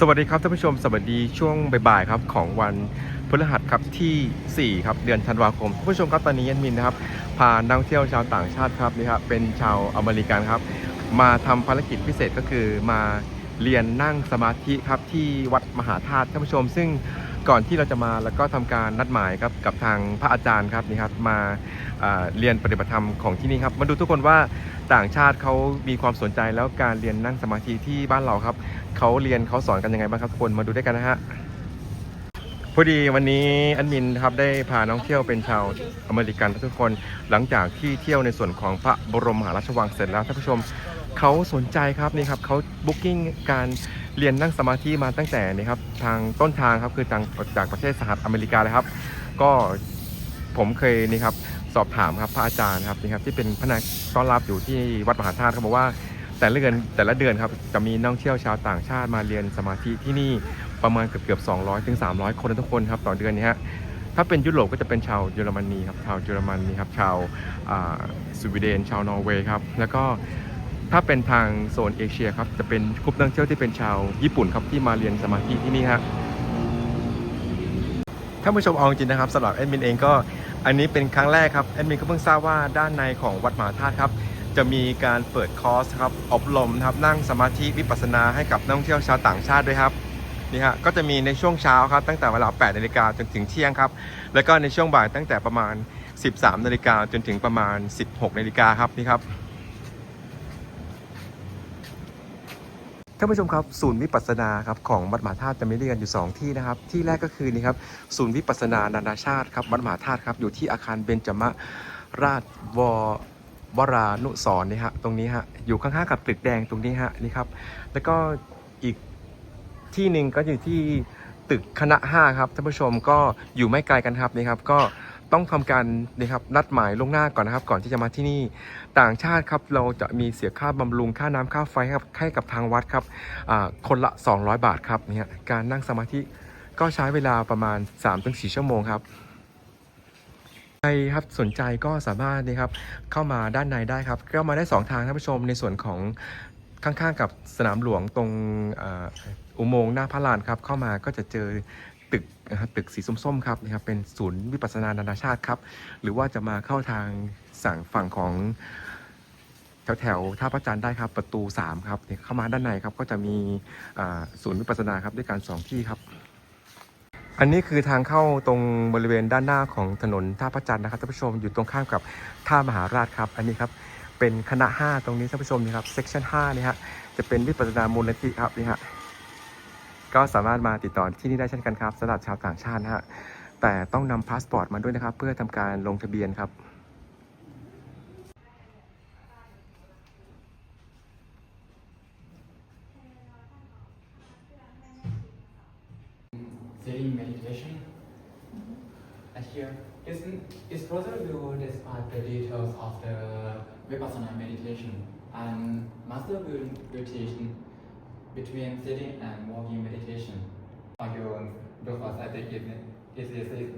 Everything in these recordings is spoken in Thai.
สวัสดีครับท่านผู้ชมสวัสดีช่วงบ่ายๆครับของวันพฤหัสครับที่ 4 ครับเดือนธันวาคมท่านผู้ชมครับตอนนี้ยันมินนะครับพานักท่องเที่ยวชาวต่างชาติครับนี่ครับเป็นชาวอเมริกันครับ มาทำภารกิจพิเศษก็คือมาเรียนนั่งสมาธิครับที่วัดมหาธาตุท่านผู้ชม ซึ่ง ก่อนที่เราจะมาแล้วก็ทำการนัดหมายครับกับทางพระอาจารย์ครับนี่ครับมาเรียนปฏิบัติธรรมของที่นี่ครับมาดูทุกคนว่าต่างชาติเขามีความสนใจแล้วการเรียนนั่งสมาธิที่บ้านเราครับเขาเรียนเขาสอนกันยังไงบ้างครับทุกคนมาดูด้วยกันนะฮะพอดีวันนี้อันมินครับได้พาน้องเที่ยวเป็นชาวอเมริกันทุกคนหลังจากที่เที่ยวในส่วนของพระบรมมหาราชวังเสร็จแล้วท่านผู้ชมเขาสนใจครับนี่ครับเขาบุ๊กิ้งการ เรียนนั่งสมาธิมาตั้งแต่นี่ครับทางต้นทางครับคือทางจากประเทศสหรัฐอเมริกาเลยครับ ก็ผมเคยนี่ครับสอบถามครับพระอาจารย์ครับนี่ครับที่เป็นพนักต้อนรับอยู่ที่วัดมหาธาตุเขาบอกว่าแต่ละเดือนแต่ละเดือนครับจะมีนักท่องเที่ยวชาวต่างชาติมาเรียนสมาธิที่นี่ประมาณเกือบเกือบ200ถึง300 คนทุกคนครับต่อเดือนนี้ฮะถ้าเป็นยุโรปก็จะเป็นชาวเยอรมนีครับชาวเยอรมนีครับชาวอ่าสวีเดนชาวนอร์เวย์ครับแล้วก็ ถ้าเป็นทางโซนเอเชียครับจะเป็นกลุ่มนักเที่ยวที่เป็นชาวญี่ปุ่นครับที่มาเรียนสมาธิที่นี่ฮะท่านผู้ชมเอาจริงนะครับสำหรับแอดมินเองก็อันนี้เป็นครั้งแรกครับแอดมินก็เพิ่งทราบว่าด้านในของวัดมหาธาตุครับจะมีการเปิดคอร์สครับอบรมนะครับนั่งสมาธิวิปัสสนาให้กับนักท่องเที่ยวชาวต่างชาติด้วยครับนี่ฮะก็จะมีในช่วงเช้าครับตั้งแต่เวลา 8 นาฬิกาจนถึงเที่ยงครับแล้วก็ในช่วงบ่ายตั้งแต่ประมาณ 13 นาฬิกาจนถึงประมาณ 16 นาฬิกาครับนี่ครับ ท่านผู้ชมครับศูนย์วิปัสสนาครับของวัดมหาธาตุจะมีด้วยกันอยู่ 2 ที่นะครับ ที่แรกก็คือนี่ครับศูนย์วิปัสสนานานาชาติครับวัดมหาธาตุครับอยู่ที่อาคารเบญจมราชววรานุสรณ์นี่ฮะตรงนี้ฮะอยู่ข้างๆกับตึกแดงตรงนี้ฮะนี่ครับแล้วก็อีกที่หนึ่งก็อยู่ที่ตึกคณะ5ครับท่านผู้ชมก็อยู่ไม่ไกลกันครับนี่ครับก็ ต้องทำการนี่ครับนัดหมายล่วงหน้าก่อนนะครับ ก่อนที่จะมาที่นี่ต่างชาติครับเราจะมีเสียค่าบำรุงค่าน้ำค่าไฟครับให้กับทางวัดครับอ่าคนละ 200 บาทครับเนี่ยการนั่งสมาธิก็ใช้เวลาประมาณ 3-4 ชั่วโมงครับใครครับสนใจก็สามารถนะครับเข้ามาด้านในได้ครับก็มาได้ 2 ทางท่านผู้ชมในส่วนของข้างๆกับสนามหลวงตรงอุโมงค์หน้าพระลานครับเข้ามาก็จะเจอ นะครับตึกสีส้มๆครับนะครับเป็นศูนย์วิปัสสนานานาชาติครับหรือว่าจะมาเข้าทางสั่งฝั่งของแถวๆท่าพระจันทร์ได้ครับประตู 3 ครับเข้ามาด้านในครับก็จะมีศูนย์วิปัสสนาครับด้วยกันสองที่ครับอันนี้คือทางเข้าตรงบริเวณด้านหน้าของถนนท่าพระจันทร์นะครับท่านผู้ชมอยู่ตรงข้ามกับท่ามหาราชครับ อันนี้ครับเป็นคณะ 5 ตรงนี้ท่านผู้ชมนี่ครับเซกชัน5นี่ฮะจะเป็นวิปัสสนามูลนิธิครับนี่ฮะ ก็สามารถมาติดต่อที่นี่ได้เช่นกันครับสำหรับชาวต่างชาตินะฮะแต่ต้องนำพาสปอร์ตมาด้วยนะครับ เพื่อทำการลงทะเบียนครับ sitting meditation. And here, his, his brother will describe the details of the Vipassana meditation, and master will, will teach between sitting and walking meditation. On your own, because I think it, this is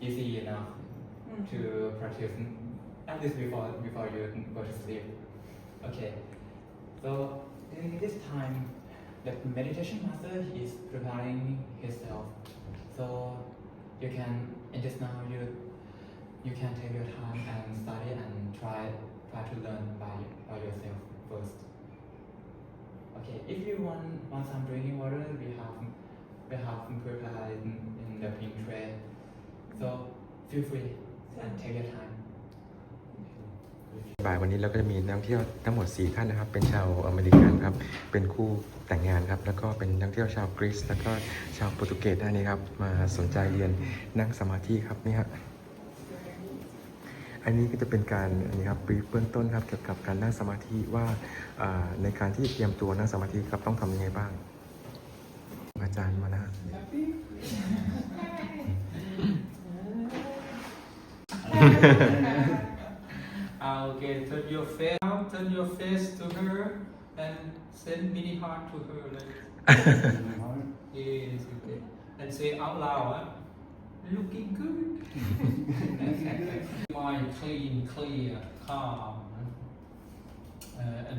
easy enough mm. to practice at least before before you go to sleep. Okay, so during this time, the meditation master is preparing himself. So you can in just now you you can take your time and study and try try to learn by by yourself first. Okay, if you want want some drinking water, we have we have prepared in, in the pink tray. So feel free and take your time. บ่ายวันนี้เราก็จะมีนักท่องเที่ยวทั้งหมด 4 ท่านนะครับ เป็นชาวอเมริกันครับ เป็นคู่แต่งงานครับ แล้วก็เป็นนักท่องเที่ยวชาวกรีซแล้วก็ชาวโปรตุเกสนะนี่ครับ มาสนใจเรียนนั่งสมาธิครับนี่ฮะ อันนี้ก็จะเป็นการอันนี้ครับบรีฟเบื้องต้นครับเกี่ยวกับการนั่งสมาธิว่าอ่าในการที่เตรียมตัวนั่งสมาธิครับต้องทำยังไงบ้าง อาจารย์มานะ Okay, turn your face out, turn your face to her, and send mini heart to her. Like, yes, okay. And say out loud, huh? Looking good. My clean, clear, calm. Uh,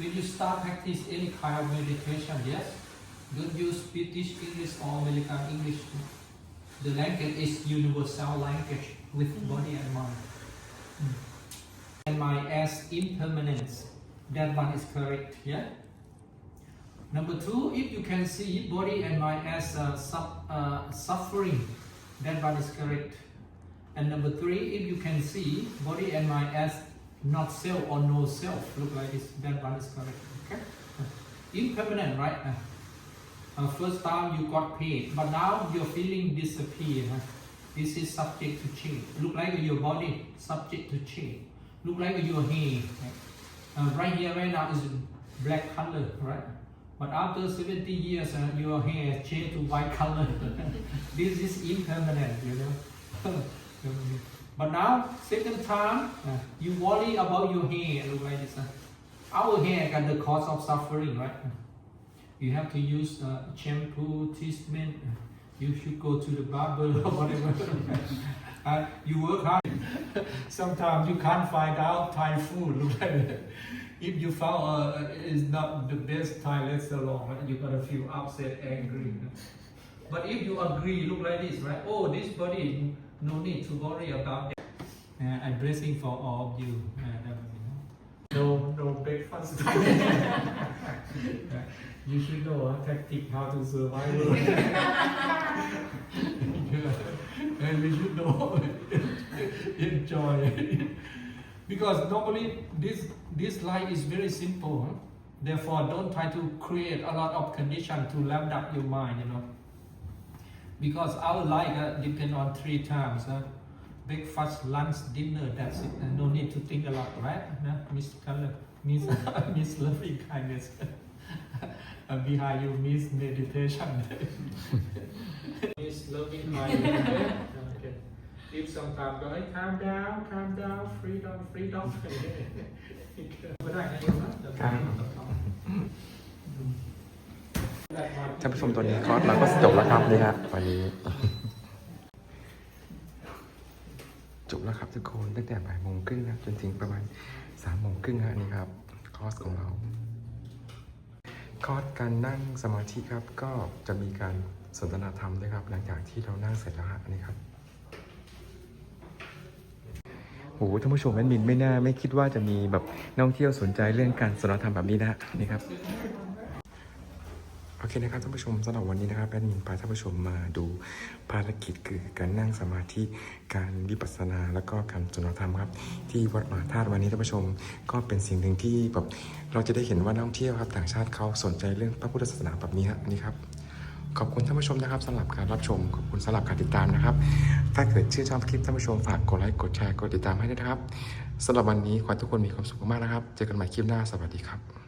When you start practice any kind of meditation, yes, don't use British English or American English. The language is universal language with body and mind. Mm. And mind as impermanence. That one is correct, yeah? Number two, if you can see body and mind as uh, sub, uh, suffering, that one is correct. And number three, if you can see body and mind as not self or no self, look like this, that one is correct. Okay? Impermanent, right? Uh, first time you got paid, but now your feeling disappear. huh? This is subject to change. Look like your body, subject to change. Look like your hair. right? Uh, right here, right now is black color, right? But after 70 years, uh, your hair changed to white color. this is impermanent, you know. but now, second time, uh, you worry about your hair, look like this. Uh. Our hair got the cause of suffering, right? You have to use uh, shampoo, treatment. You should go to the barber or whatever. uh, you work hard. Sometimes you can't find out Thai food. Look at it. If you found uh, is not the best Thai restaurant, right, you gotta feel upset, angry. But if you agree, look like this, right? Oh, this body, no need to worry about it. Uh, I'm blessing for all of you. Uh, that would be- no, no breakfast. you should know uh, tactic how to survive. Yeah. and we should know enjoy. because normally this this life is very simple. huh? Therefore, don't try to create a lot of condition to lamp up your mind. You know, because our life uh, depend on three times. Uh, breakfast, lunch, dinner. That's it. And no need to think a lot, right? Uh, Miss Color, Miss Miss Loving Kindness. Uh, behind you, Miss Meditation. Miss Loving Kindness. okay. If sometimes go, hey, calm down, calm down, freedom, freedom. ไม่ได้นะโยมนะเดี๋ยว ครับ ได้มา ท่านผู้ชมตัวนี้คอร์สเราก็จบแล้วครับนี่ฮะวันนี้จบแล้วครับทุกคนตั้งแต่บ่ายโมงครึ่งนะจนถึงประมาณสามโมงครึ่งฮะนี่ครับคอร์สของเรา คอร์สการนั่งสมาธิครับ ก็จะมีการสนทนาธรรมด้วยครับ หลังจากที่เรานั่งเสร็จแล้วฮะนี่ครับโอ้โหท่านผู้ชมแอดมินไม่น่าไม่คิดว่าจะมีแบบนักท่องเที่ยวสนใจเรื่องการสนทนาธรรมแบบนี้นะฮะนี่ครับ โอเคนะครับท่านผู้ชมสำหรับวันนี้นะครับแอดมินพาท่านผู้ชมมาดูภารกิจคือการนั่งสมาธิการวิปัสสนาแล้วก็การสนนาธรรมครับที่วัดมหาธาตุวันนี้ท่านผู้ชม ก็เป็นสิ่งหนึ่งที่แบบเราจะได้เห็นว่านักท่องเที่ยวครับต่างชาติเขาสนใจเรื่องพระพุทธศาสนาแบบนี้ครับนี่ครับขอบคุณท่านผู้ชมนะครับสำหรับการรับชม ขอบคุณสำหรับการติดตามนะครับ ถ้าเกิดชื่นชอบคลิปท่านผู้ชมฝากกดไลค์กดแชร์กดติดตามให้ด้วยนะครับสำหรับวันนี้ขอให้ทุกคนมีความสุขมากนะครับ เจอกันใหม่คลิปหน้าสวัสดีครับ